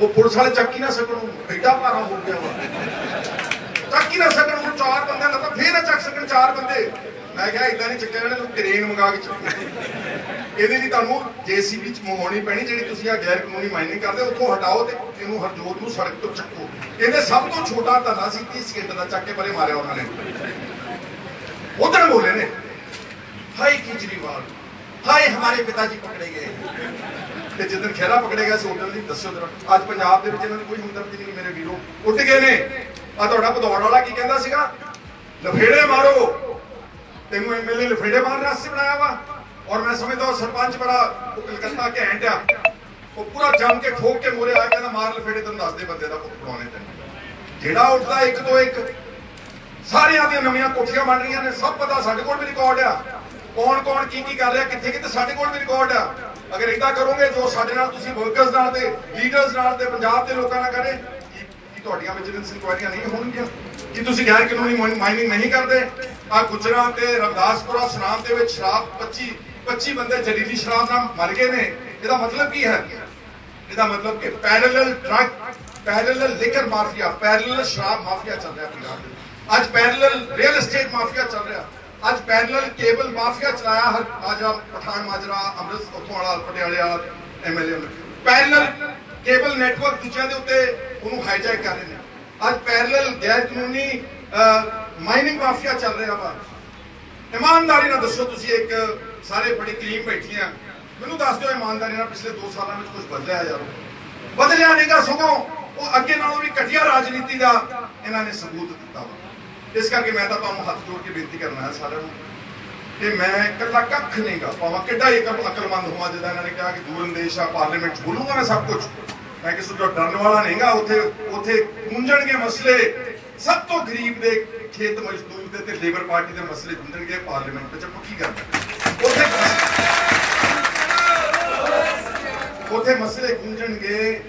ਉਹ ਪੁਲਿਸ ਵਾਲੇ ਚੱਕੀ ਨਾ ਸਕਣ, ਐਡਾ ਭਾਰਾ ਹੋ ਗਿਆ ਵਾ। ਚੱਕੀ ਨਾ ਸਕਣ, ਹੁਣ ਚਾਰ ਬੰਦੇ ਲੱਗਾ ਫੇਰ ਨਾ ਚੱਕ ਸਕਣ ਚਾਰ ਬੰਦੇ। ਮੈਂ ਕਿਹਾ ਇਦਾਂ ਨਹੀਂ ਚੱਕਿਆ ਇਹਨਾਂ ਨੂੰ ਕ੍ਰੇਨ ਮੰਗਾ ਕੇ ਚੱਕੋ ਇਹਦੇ ਲਈ ਤੁਹਾਨੂੰ ਜੀਸੀਬੀ ਚ ਮੰਗਾਉਣੀ ਪੈਣੀ, ਜਿਹੜੀ ਤੁਸੀਂ ਆ ਗੈਰ ਕਾਨੂੰਨੀ ਮਾਈਨਿੰਗ ਕਰਦੇ, ਉੱਥੋਂ ਹਟਾਓ ਤੇ ਇਹਨੂੰ ਹਰਜੋਤ ਨੂੰ ਸੜਕ ਤੋਂ ਚੱਕੋ। ਇਹਦੇ ਸਭ ਤੋਂ ਛੋਟਾ ਧੰਦਾ ਸੀ 30 ਸਕਿੰਟ ਦਾ ਚੱਕ ਕੇ ਪਰੇ ਮਾਰਿਆ ਉਹਨਾਂ ਨੇ। ਉਧਰ ਬੋਲੇ ਨੇ ਹਾਈ ਕੇਜਰੀਵਾਲ ਹਾਏ ਹਮਾਰੇ ਪਿਤਾ ਜੀ ਪਕੜੇ ਗਏ। ਤੇ ਜਿੱਦਣ ਖੇਰਾ ਪਕੜੇ ਗਿਆ ਸੀ ਉਦੋਂ ਦੀ ਦੱਸਿਓ ਜਰਾ। ਅੱਜ ਪੰਜਾਬ ਦੇ ਵਿੱਚ ਇਹਨਾਂ ਦੀ ਕੋਈ ਹਮਦਰਦੀ ਨਹੀਂ ਮੇਰੇ ਵੀਰੋ। ਉੱਠ ਗਏ ਨੇ। ਆ ਤੁਹਾਡਾ ਭਦੌੜ ਵਾਲਾ ਕੀ ਕਹਿੰਦਾ ਸੀਗਾ? ਲਫੇੜੇ ਮਾਰੋ। ਤੈਨੂੰ ਐਮਐਲਏ ਲਫੇੜੇ ਮਾਰਨ ਵਾਸਤੇ ਬਣਾਇਆ ਵਾ। ਔਰ ਮੈਂ ਸਮਝਦਾ ਸਰਪੰਚ ਬੜਾ ਕਲਕੱਤਾ ਘੈਂਟ ਆ। ਉਹ ਪੂਰਾ ਜੰਮ ਕੇ ਠੋਕ ਕੇ ਮੋਰੇ ਆ ਕਹਿੰਦਾ ਮਾਰ ਲਫੇੜੇ, ਤੈਨੂੰ ਦੱਸਦੇ ਬੰਦੇ ਦਾ ਪੁੱਤ ਬਣਾਉਣੇ ਤੈਨੂੰ। ਜਿਹੜਾ ਉੱਠਦਾ ਇੱਕ ਤੋਂ ਇੱਕ, ਸਾਰਿਆਂ ਦੀਆਂ ਨਵੀਆਂ ਕੋਠੀਆਂ ਬਣ ਰਹੀਆਂ ਨੇ, ਸਭ ਪਤਾ ਸਾਡੇ ਕੋਲ ਵੀ ਰਿਕਾਰਡ ਆ। ਕੌਣ ਕੌਣ ਕੀ ਕੀ ਕਰ ਰਿਹਾ ਕਿੱਥੇ ਕਿੱਥੇ ਸਾਡੇ ਕੋਲ ਵੀ ਰਿਕਾਰਡ ਆ। ਅਗਰ ਇਦਾਂ ਕਰੋਗੇ ਜੋ ਸਾਡੇ ਨਾਲ ਤੁਸੀਂ ਵਰਕਰਸ ਨਾਲ ਤੇ ਲੀਡਰਸ ਨਾਲ ਤੇ ਪੰਜਾਬ ਦੇ ਲੋਕਾਂ ਨਾਲ ਕਰੇ, ਕੀ ਤੁਹਾਡੀਆਂ ਵਿਜੀਲੈਂਸ ਇਨਕੁਆਇਰੀਆਂ ਨਹੀਂ ਹੋਣਗੀਆਂ? ਕਿ ਤੁਸੀਂ ਗੈਰ ਕਾਨੂੰਨੀ ਮਾਈਨਿੰਗ ਨਹੀਂ ਕਰਦੇ? ਆ ਗੁਜਰਾ ਤੇ ਰਵਦਾਸਪੁਰਾ ਸੁਨਾਮ ਦੇ ਵਿੱਚ ਸ਼ਰਾਬ 25 25 ਬੰਦੇ ਜ਼ਹਿਰੀਲੀ ਸ਼ਰਾਬ ਨਾਲ ਮਰ ਗਏ ਨੇ। ਇਹਦਾ ਮਤਲਬ ਕੀ ਹੈ? ਇਹਦਾ ਮਤਲਬ ਕਿ parallel drug parallel liquor mafia parallel ਸ਼ਰਾਬ ਮਾਫੀਆ ਚੱਲ ਰਿਹਾ ਪੰਜਾਬ ਦੇ ਅੱਜ ਪੈਰਲਲ ਰੀਅਲ ਏਸਟੇਟ ਮਾਫੀਆ ਚੱਲ ਰਿਹਾ। ਅੱਜ ਪੈਰਲਲ ਕੇਬਲ ਮਾਫੀਆ ਚਲਾਇਆ ਹਰ ਅੱਜ ਪਠਾਨ ਮਾਜਰਾ, ਅੰਮ੍ਰਿਤ ਉੱਥੋਂ ਵਾਲਾ ਪਟਿਆਲੇ ਵਾਲਾ। ਐਮਐਲਏ ਪੈਰਲਲ ਕੇਬਲ ਨੈਟਵਰਕ ਦੂਜਿਆਂ ਦੇ ਉੱਤੇ ਉਹਨੂੰ ਹਾਈਜੈਕ ਕਰ ਰਹੇ ਨੇ। ਅੱਜ ਪੈਰਲਲ ਗੈਰ ਕਾਨੂੰਨੀ ਮਾਈਨਿੰਗ ਮਾਫੀਆ ਚੱਲ ਰਿਹਾ ਵਾ। ਇਮਾਨਦਾਰੀ ਨਾਲ ਦੱਸੋ ਤੁਸੀਂ ਇੱਕ ਸਾਰੇ ਬੜੀ ਕਲੀਨ ਬੈਠੀਆਂ ਮੈਨੂੰ ਦੱਸ ਦਿਓ ਇਮਾਨਦਾਰੀ ਨਾਲ ਪਿਛਲੇ 2 ਸਾਲਾਂ ਵਿੱਚ ਕੁਝ ਬਦਲਿਆ ਯਾਰ ਬਦਲਿਆ ਨਹੀਂਗਾ ਸਗੋਂ ਉਹ ਅੱਗੇ ਨਾਲੋਂ ਵੀ ਘਟੀਆ ਰਾਜਨੀਤੀ ਦਾ ਇਹਨਾਂ ਨੇ ਸਬੂਤ ਦਿੱਤਾ ਵਾ। ਇਸ ਕਰਕੇ ਮੈਂ ਤਾਂ ਤੁਹਾਨੂੰ ਹੱਥ ਜੋੜ ਕੇ ਬੇਨਤੀ ਕਰਨਾ ਹੈ ਸਾਰਿਆਂ ਨੂੰ ਕਿ ਮੈਂ ਇਕੱਲਾ ਕੱਖ ਨਹੀਂਗਾ ਭਾਵੇਂ ਕਿੱਡਾ ਇੱਕ ਅਕਲਮੰਦ ਹੋਵਾਂ, ਜਿੱਦਾਂ ਇਹਨਾਂ ਨੇ ਕਿਹਾ ਕਿ ਦੂਰ ਅੰਦੇਸ਼ ਆ, ਪਾਰਲੀਮੈਂਟ 'ਚ ਬੋਲੂੰਗਾ ਮੈਂ ਸਭ ਕੁਝ ਮੈਂ ਕਿਸੇ ਤੋਂ ਡਰਨ ਵਾਲਾ ਨਹੀਂਗਾ ਉੱਥੇ ਉੱਥੇ ਗੂੰਜਣਗੇ ਮਸਲੇ। ਸਭ ਤੋਂ ਗਰੀਬ ਦੇ ਖੇਤ ਮਜ਼ਦੂਰ ਦੇ ਤੇ ਲੇਬਰ ਪਾਰਟੀ ਦੇ ਮਸਲੇ ਗੂੰਜਣਗੇ, ਪਾਰਲੀਮੈਂਟ ਵਿੱਚ ਆਪਾਂ ਕੀ ਕਰਨਾ ਉੱਥੇ ਉੱਥੇ ਮਸਲੇ ਗੂੰਜਣਗੇ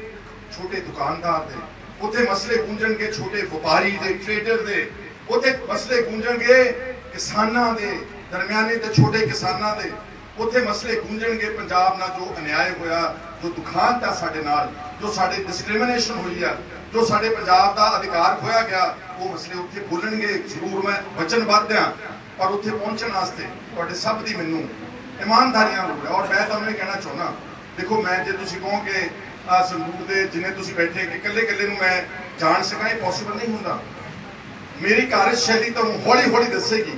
ਛੋਟੇ ਦੁਕਾਨਦਾਰ ਦੇ, ਉੱਥੇ ਮਸਲੇ ਗੂੰਜਣਗੇ ਛੋਟੇ ਵਪਾਰੀ ਦੇ, ਟ੍ਰੇਡਰ ਦੇ। ਉੱਥੇ ਮਸਲੇ ਗੂੰਜਣਗੇ ਕਿਸਾਨਾਂ ਦੇ, ਦਰਮਿਆਨੇ ਤੇ ਛੋਟੇ ਕਿਸਾਨਾਂ ਦੇ। ਉੱਥੇ ਮਸਲੇ ਗੂੰਜਣਗੇ ਪੰਜਾਬ ਨਾਲ ਜੋ ਅਨਿਆਏ ਹੋਇਆ, ਜੋ ਦੁਖਾਂਤ ਆ ਸਾਡੇ ਨਾਲ, ਜੋ ਸਾਡੇ ਡਿਸਕ੍ਰਿਮੀਨੇਸ਼ਨ ਹੋਈ ਆ, ਜੋ ਸਾਡੇ ਪੰਜਾਬ ਦਾ ਅਧਿਕਾਰ ਖੋਇਆ ਗਿਆ, ਉਹ ਮਸਲੇ ਉੱਥੇ ਬੋਲਣਗੇ ਜ਼ਰੂਰ ਮੈਂ ਵਚਨਬੱਧ ਆ ਪਰ ਉੱਥੇ ਪਹੁੰਚਣ ਵਾਸਤੇ ਤੁਹਾਡੇ ਸਭ ਦੀ ਮੈਨੂੰ ਇਮਾਨਦਾਰੀ ਨਾਲ ਲੋੜ ਹੈ। ਔਰ ਮੈਂ ਤੁਹਾਨੂੰ ਇਹ ਕਹਿਣਾ ਚਾਹੁੰਦਾ, ਦੇਖੋ ਮੈਂ ਜੇ ਤੁਸੀਂ ਕਹੋ ਕਿ ਆ ਸੰਦੂਕ ਦੇ ਜਿੰਨੇ ਤੁਸੀਂ ਬੈਠੇ ਕਿ ਇਕੱਲੇ ਇਕੱਲੇ ਨੂੰ ਮੈਂ ਜਾਣ ਸਕਾਂ, ਇਹ ਪੋਸੀਬਲ ਨਹੀਂ ਹੁੰਦਾ। ਮੇਰੀ ਕਾਰਜਸ਼ੈਲੀ ਤੁਹਾਨੂੰ ਹੌਲੀ ਹੌਲੀ ਦੱਸੇਗੀ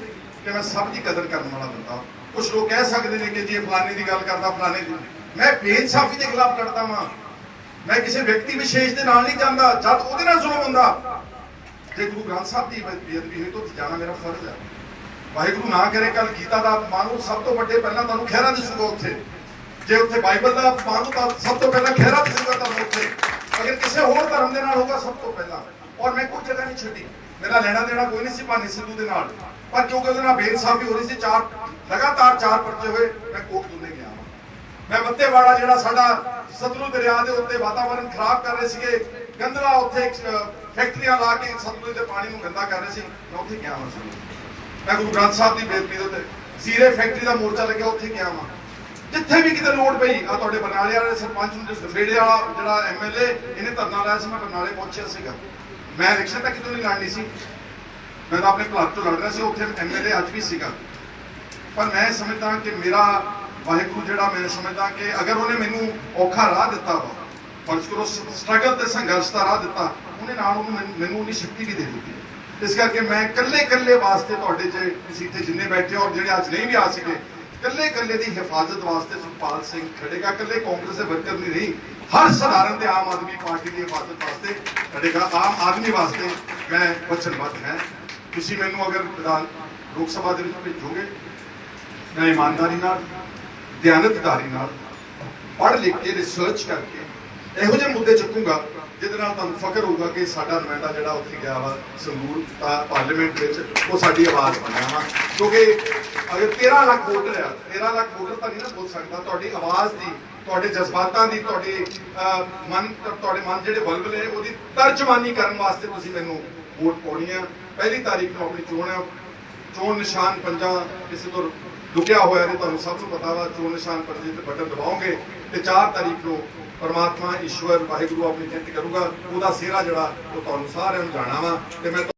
ਕਿ ਮੈਂ ਸਭ ਦੀ ਕਦਰ ਕਰਨ ਵਾਲਾ ਬੰਦਾ ਕੁਝ ਲੋਕ ਕਹਿ ਸਕਦੇ ਨੇ ਕਿ ਜੀ ਇਹ ਫਲਾਣੇ ਦੀ ਗੱਲ ਕਰਦਾ ਫਲਾਣੇ ਦੀ। ਮੈਂ ਬੇਇਨਸਾਫੀ ਦੇ ਖਿਲਾਫ ਲੜਦਾ ਵਾਂ। ਮੈਂ ਕਿਸੇ ਵਿਅਕਤੀ ਵਿਸ਼ੇਸ਼ ਦੇ ਨਾਲ ਨਹੀਂ ਜਾਂਦਾ, ਜਦ ਉਹਦੇ ਨਾਲ ਜ਼ੁਲਮ ਹੁੰਦਾ। ਜੇ ਗੁਰੂ ਗ੍ਰੰਥ ਸਾਹਿਬ ਦੀ ਬੇਅਦਬੀ ਹੋਈ ਤਾਂ ਜਾਣਾ ਮੇਰਾ ਫਰਜ਼ ਹੈ। ਵਾਹਿਗੁਰੂ ਨਾ ਕਰੇ ਕੱਲ ਗੀਤਾ ਦਾ ਅਪਮਾਨ ਹੋ ਸਭ ਤੋਂ ਵੱਡੇ ਪਹਿਲਾਂ ਤੁਹਾਨੂੰ ਖਹਿਰਾ ਦਿਸੂਗਾ ਉੱਥੇ। ਜੇ ਉੱਥੇ ਬਾਈਬਲ ਦਾ ਅਪਮਾਨ, ਤਾਂ ਸਭ ਤੋਂ ਪਹਿਲਾਂ ਖਹਿਰਾ ਦਿਸੂਗਾ ਤੁਹਾਨੂੰ ਉੱਥੇ। ਅਗਰ ਕਿਸੇ ਹੋਰ ਧਰਮ ਦੇ ਨਾਲ ਹੋਗਾ ਸਭ ਤੋਂ ਪਹਿਲਾਂ। ਔਰ ਮੈਂ ਕੋਈ ਜਗ੍ਹਾ ਨਹੀਂ ਛੱਡੀ। ਮੇਰਾ ਲੈਣਾ ਦੇਣਾ ਕੋਈ ਨਹੀਂ ਸੀ ਭਾਨੀ ਸਿੱਧੂ ਦੇ ਨਾਲ। ਪਰ ਕਿਉਂਕਿ ਉਹਦੇ ਨਾਲ ਬੇਇਨਸਾਫੀ ਹੋ ਰਹੀ ਸੀ, ਚਾਰ ਲਗਾਤਾਰ ਚਾਰ ਪਰਚੇ ਹੋਏ, ਮੈਂ ਕੋਟ ਦੁੰਨੇ ਗਿਆ। ਮੈਂ ਮੱਤੇਵਾੜਾ, ਜਿਹੜਾ ਸਾਡਾ ਸਤਲੁਜ ਦਰਿਆ ਦੇ ਉੱਤੇ ਵਾਤਾਵਰਣ ਖਰਾਬ ਕਰ ਰਹੇ ਸੀਗੇ ਗੰਦਲਾ ਉੱਥੇ ਫੈਕਟਰੀਆਂ ਲਾ ਕੇ ਸਤਲੁਜ ਦੇ ਪਾਣੀ ਨੂੰ ਗੰਦਾ ਕਰ ਰਹੇ ਸੀ, ਮੈਂ ਉੱਥੇ ਗਿਆ ਹਾਂ ਸੀ ਮੈਂ ਗੁਰੂ ਗ੍ਰੰਥ ਸਾਹਿਬ ਦੀ ਬੇਨਤੀ ਦੇ ਉੱਤੇ ਜ਼ੀਰੇ ਫੈਕਟਰੀ ਦਾ ਮੋਰਚਾ ਲੱਗਿਆ, ਉੱਥੇ ਗਿਆ ਵਾਂ। ਜਿੱਥੇ ਵੀ ਕਿਤੇ ਲੋੜ ਪਈ ਆ ਤੁਹਾਡੇ ਬਰਨਾਲੇ ਵਾਲੇ ਸਰਪੰਚ ਨੂੰ ਦੰਬੇੜੇ ਵਾਲਾ ਜਿਹੜਾ ਐਮਐਲਏ ਇਹਨੇ ਧਰਨਾ ਲਾਇਆ ਸੀ, ਮੈਂ ਬਰਨਾਲੇ ਪਹੁੰਚਿਆ ਸੀਗਾ। ਮੈਂ ਰਿਕਸ਼ਾ ਤਾਂ ਕਿਤੋਂ ਨਹੀਂ ਲੜਨੀ ਸੀ। ਮੈਂ ਤਾਂ ਆਪਣੇ ਭਲਾ ਤੋਂ ਲੜ ਰਿਹਾ ਸੀ, ਉੱਥੇ ਐਮਐਲਏ ਅੱਜ ਵੀ ਸੀਗਾ। ਪਰ ਮੈਂ ਸਮਝਦਾ ਕਿ ਮੇਰਾ ਵਾਹਿਗੁਰੂ ਜਿਹੜਾ ਮੈਂ ਸਮਝਦਾ ਕਿ ਅਗਰ ਉਹਨੇ ਮੈਨੂੰ ਔਖਾ ਰਾਹ ਦਿੱਤਾ ਵਾ, ਫਰਜ਼ ਕਰੋ ਸਟਰਗਲ ਤੇ ਸੰਘਰਸ਼ ਦਾ ਰਾਹ ਦਿੱਤਾ, ਉਹਨੇ ਨਾਲ ਉਹਨੂੰ ਮੈਨੂੰ- ਮੈਨੂੰ ਉਹਦੀ ਸ਼ਕਤੀ ਵੀ ਦੇ ਦਿੱਤੀ। ਇਸ ਕਰਕੇ ਮੈਂ ਇਕੱਲੇ ਇਕੱਲੇ ਵਾਸਤੇ ਤੁਹਾਡੇ ਜੇ ਤੁਸੀਂ ਇੱਥੇ ਜਿੰਨੇ ਬੈਠੇ ਹੋ ਔਰ ਜਿਹੜੇ ਅੱਜ ਨਹੀਂ ਵੀ ਆ ਸਕੇ ਇਕੱਲੇ ਇਕੱਲੇ ਦੀ ਹਿਫਾਜ਼ਤ ਵਾਸਤੇ ਸੁਖਪਾਲ ਸਿੰਘ ਖੜੇਗਾ ਇਕੱਲੇ ਕਾਂਗਰਸ ਦੇ ਵਰਕਰ ਨਹੀਂ ਨਹੀਂ ਹਰ ਸਧਾਰਨ ਤੇ ਆਮ ਆਦਮੀ ਪਾਰਟੀ ਦੀ ਹਿਫਾਜ਼ਤ ਵਾਸਤੇ ਖੜੇਗਾ ਆਮ ਆਦਮੀ ਵਾਸਤੇ ਮੈਂ ਵਚਨਬੱਧ ਹਾਂ। ਤੁਸੀਂ ਮੈਨੂੰ ਅਗਰ ਵਿਧਾਨ ਲੋਕ ਸਭਾ ਦੇ ਵਿੱਚ ਭੇਜੋਗੇ, ਮੈਂ ਇਮਾਨਦਾਰੀ ਨਾਲ ਧਿਆਨਤਦਾਰੀ ਨਾਲ ਪੜ੍ਹ ਲਿਖ ਕੇ ਰਿਸਰਚ ਕਰਕੇ ਇਹੋ ਜਿਹੇ ਮੁੱਦੇ ਚੁੱਕੂਗਾ, ਜਿਹਦੇ ਨਾਲ ਤੁਹਾਨੂੰ ਫਖਰ ਹੋਊਗਾ ਕਿ ਸਾਡਾ ਨੁਮਾਇੰਦਾ ਜਿਹੜਾ ਉੱਥੇ ਗਿਆ ਵਾ, ਸੰਗਰੂਰ ਪਾਰਲੀਮੈਂਟ ਵਿੱਚ, ਉਹ ਸਾਡੀ ਆਵਾਜ਼ ਬਣਿਆ ਵਾ। ਕਿਉਂਕਿ ਅਗਰ 13 ਲੱਖ ਵੋਟਰ ਆ 13 ਲੱਖ ਵੋਟਰ ਤਾਂ ਨਹੀਂ ਨਾ ਬੋਲ ਸਕਦਾ, ਤੁਹਾਡੀ ਆਵਾਜ਼ ਦੀ ਤੁਹਾਡੇ ਜਜ਼ਬਾਤਾਂ ਦੀ ਤੁਹਾਡੇ ਅਹ, ਮਨ ਤੁਹਾਡੇ ਮਨ ਜਿਹੜੇ ਬਲਬਲੇ ਉਹਦੀ ਤਰਜਮਾਨੀ ਕਰਨ ਵਾਸਤੇ ਤੁਸੀਂ ਮੈਨੂੰ ਵੋਟ ਪਾਉਣੀ ਆ। ਪਹਿਲੀ ਤਾਰੀਖ ਨੂੰ ਆਪਣੀ ਚੋਣ ਆ। ਚੋਣ ਨਿਸ਼ਾਨ ਪੰਜਾ ਕਿਸੇ ਤੋਂ ਲੁਕਿਆ ਹੋਇਆ ਨਹੀਂ ਤੁਹਾਨੂੰ ਸਭ ਨੂੰ ਪਤਾ ਵਾ ਚੋਣ ਨਿਸ਼ਾਨ ਪੰਜੇ ਤੇ ਬਟਨ ਦਬਾਓਗੇ ਤੇ 4 ਤਾਰੀਖ ਨੂੰ ਪਰਮਾਤਮਾ ਈਸ਼ਵਰ ਵਾਹਿਗੁਰੂ ਆਪਣੀ ਜਿੱਤ ਕਰੂਗਾ। ਉਹਦਾ ਸਿਹਰਾ ਜਿਹੜਾ ਉਹ ਤੁਹਾਨੂੰ ਸਾਰਿਆਂ ਨੂੰ ਜਾਣਾ ਵਾ ਤੇ ਮੈਂ